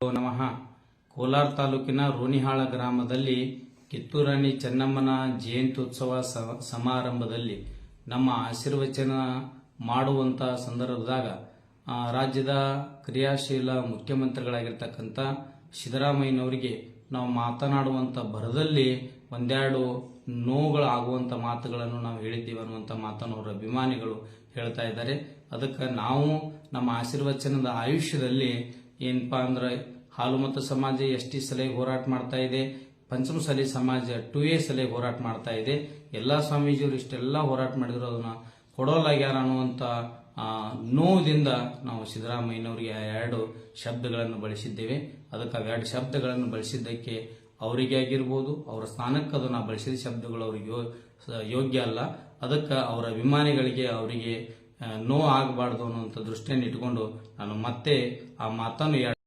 ನಮಃ. ಕೋಲಾರ ತಾಲೂಕಿನ ರೋನಿಹಾಳ ಗ್ರಾಮದಲ್ಲಿ ಕಿತ್ತೂರಾಣಿ ಚೆನ್ನಮ್ಮನ ಜಯಂತ್ಯುತ್ಸವ ಸಮಾರಂಭದಲ್ಲಿ ನಮ್ಮ ಆಶೀರ್ವಚನ ಮಾಡುವಂತ ಸಂದರ್ಭದಾಗ ರಾಜ್ಯದ ಕ್ರಿಯಾಶೀಲ ಮುಖ್ಯಮಂತ್ರಿಗಳಾಗಿರ್ತಕ್ಕಂಥ ಸಿದ್ದರಾಮಯ್ಯನವರಿಗೆ ನಾವು ಮಾತನಾಡುವಂಥ ಭರದಲ್ಲಿ ಒಂದೆರಡು ನೋವುಗಳಾಗುವಂಥ ಮಾತುಗಳನ್ನು ನಾವು ಹೇಳಿದ್ದೀವಿ ಅನ್ನುವಂಥ ಮಾತನ್ನು ಅವರ ಅಭಿಮಾನಿಗಳು ಹೇಳ್ತಾ ಇದ್ದಾರೆ. ಅದಕ್ಕೆ ನಾವು ನಮ್ಮ ಆಶೀರ್ವಚನದ ಆಯುಷ್ಯದಲ್ಲಿ ಏನಪ್ಪಾ ಅಂದ್ರೆ ಹಾಲು ಮತ್ತು ಸಮಾಜ ಎಸ್ ಟಿ ಸಲಹೆ ಹೋರಾಟ ಮಾಡ್ತಾ ಇದೆ ಪಂಚಮಸಾಲಿ ಸಮಾಜ ಟು ಎ ಸಲಹೆ ಹೋರಾಟ ಮಾಡ್ತಾ ಇದೆ. ಎಲ್ಲಾ ಸ್ವಾಮೀಜಿಯವರು ಇಷ್ಟೆಲ್ಲ ಹೋರಾಟ ಮಾಡಿದ್ರು, ಅದನ್ನ ಕೊಡೋಲಾಗ್ಯಾರ ಅನ್ನುವಂತ ನೋವುದಿಂದ ನಾವು ಸಿದ್ದರಾಮಯ್ಯನವರಿಗೆ ಎರಡು ಶಬ್ದಗಳನ್ನು ಬಳಸಿದ್ದೇವೆ. ಅದಕ್ಕೆ ಎರಡು ಶಬ್ದಗಳನ್ನು ಬಳಸಿದ್ದಕ್ಕೆ ಅವರಿಗೆ ಆಗಿರ್ಬೋದು, ಅವರ ಸ್ಥಾನಕ್ಕೆ ಅದು ನಾವು ಬಳಸಿದ ಶಬ್ದಗಳು ಅವರಿಗೆ ಯೋಗ್ಯ ಅಲ್ಲ. ಅದಕ್ಕೆ ಅವರ ಅಭಿಮಾನಿಗಳಿಗೆ ಅವರಿಗೆ ನೋವು ಆಗಬಾರ್ದು ಅನ್ನುವಂಥ ದೃಷ್ಟಿಯನ್ನು ಇಟ್ಕೊಂಡು ನಾನು ಮತ್ತೆ ಆ ಮಾತನ್ನು